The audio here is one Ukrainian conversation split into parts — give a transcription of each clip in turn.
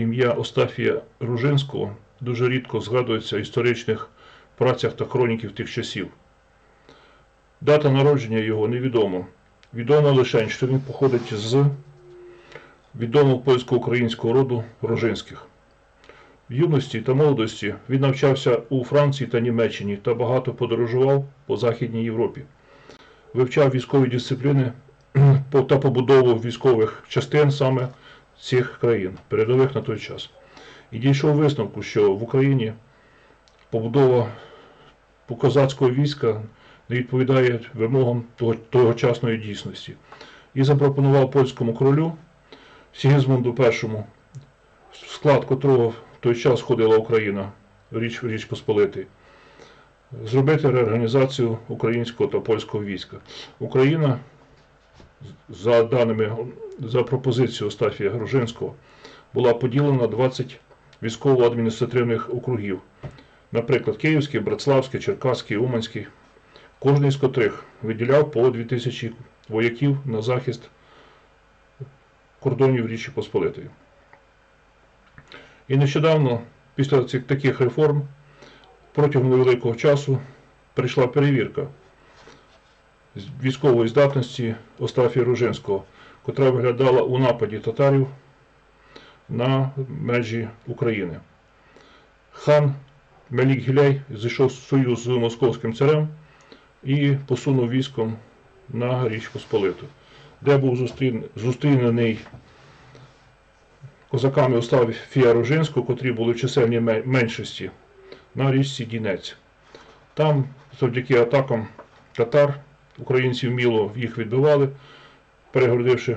ім'я Остафія Ружинського дуже рідко згадується в історичних працях та хроніків тих часів. Дата народження його невідома. Відомо лише, що він походить з відомого польсько-українського роду Рожинських. В юності та молодості він навчався у Франції та Німеччині та багато подорожував по Західній Європі. Вивчав військові дисципліни та побудову військових частин саме цих країн, передових на той час. І дійшов висновку, що в Україні побудова козацького війська не відповідає вимогам того, тогочасної дійсності. І запропонував польському королю Сігізмунду І, в склад котрого в той час входила Україна, Річ, Річ Посполитий, зробити реорганізацію українського та польського війська. Україна, за даними, за пропозицією Остафія Гружинського, була поділена на 20 військово-адміністративних округів, наприклад, Київський, Братславський, Черкаський, Уманський, кожний з котрих виділяв по 2000 вояків на захист кордонів Річі Посполитої. І нещодавно, після цих таких реформ, протягом невеликого часу прийшла перевірка військової здатності Остафія Ружинського, котра виглядала у нападі татарів на межі України. Хан Мелік Гіляй зійшов в союз з московським царем і посунув військом на Річ Посполиту, де був зустрінений козаками Остафія Ружинського, котрі були в чисельній меншості на річці Дінець. Там, завдяки атакам татар, українці вміло їх відбивали, перегородивши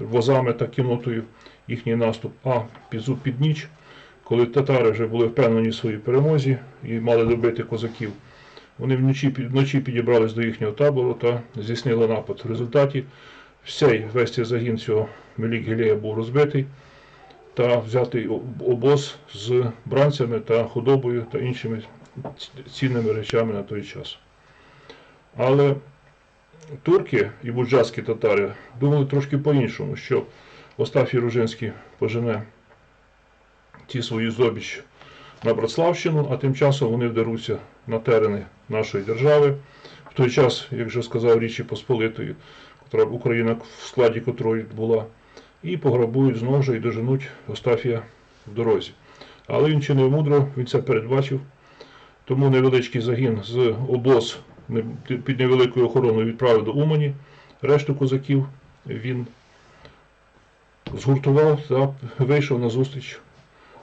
возами та кінотою їхній наступ. А під, під ніч, коли татари вже були впевнені в своїй перемозі і мали добити козаків, вони вночі, вночі підібрались до їхнього табору та здійснили напад. В результаті всей весь цей загін цього Мелік Гілея був розбитий та взятий обоз з бранцями та худобою та іншими цінними речами на той час. Але турки і буджацькі татари думали трошки по-іншому, що Остафій Ружинський пожене ті свою здобіч на Братславщину, а тим часом вони вдаруться на терени нашої держави. В той час, як вже сказав Річі Посполитої, Україна в складі котрої була, і пограбують знову ж і доженуть Остафія в дорозі. Але він чинив мудро, він це передбачив. Тому невеличкий загін з обоз під невеликою охороною відправив до Умані. Решту козаків він згуртував та вийшов на зустріч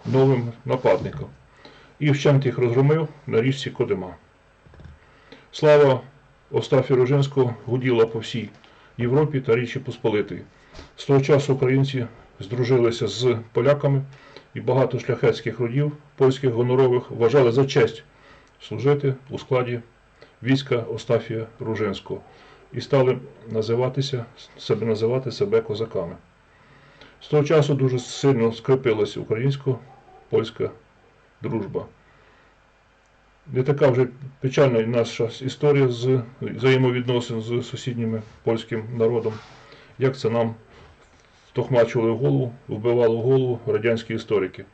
новим нападникам. І вщент їх розгромив на річці Кодима. Слава Остафію Рожинського гуділа по всій Європі та Річі Посполитої. З того часу українці здружилися з поляками і багато шляхетських родів польських гонорових вважали за честь служити у складі війська Остафія Ружинського і стали називатися, себе називати себе козаками. З того часу дуже сильно скрепилася українсько-польська дружба. Не така вже печальна наша історія з взаємовідносин з сусідніми польським народом, як це нам втохмачували голову, вбивало в голову радянські історики.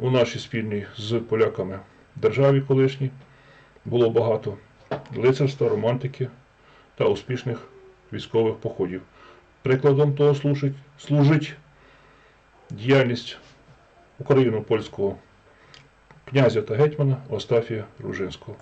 У нашій спільній з поляками державі колишній було багато лицарства, романтики та успішних військових походів. Прикладом того служить, служить діяльність україно-польського князя та гетьмана Остафія Ружинського.